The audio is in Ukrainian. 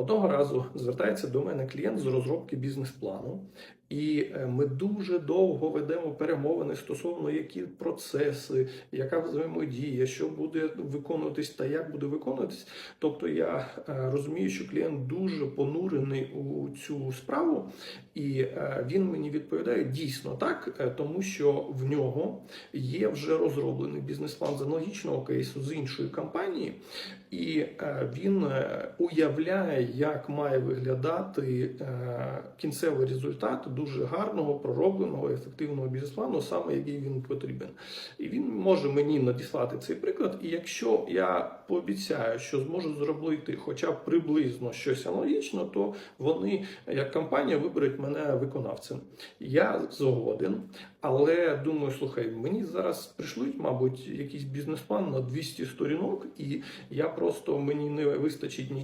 Одного разу звертається до мене клієнт з розробки бізнес-плану, і е, ми дуже довго ведемо перемовини стосовно які процеси, яка взаємодія, що буде виконуватись та як буде виконуватись. Тобто я е, розумію, що клієнт дуже понурений у цю справу, і е, він мені відповідає дійсно так, тому що в нього є вже розроблений бізнес-план з аналогічного кейсу з іншої компанії, і він уявляє, як має виглядати е, кінцевий результат дуже гарного, проробленого, ефективного бізнес-плану, саме який він потрібен. І він може мені надіслати цей приклад. І якщо я пообіцяю, що зможу зробити хоча б приблизно щось аналогічно, то вони, як компанія, виберуть мене виконавцем. Я згоден, але думаю, слухай, мені зараз пришлють, мабуть, якийсь бізнес-план на 200 сторінок, і я просто мені не вистачить ні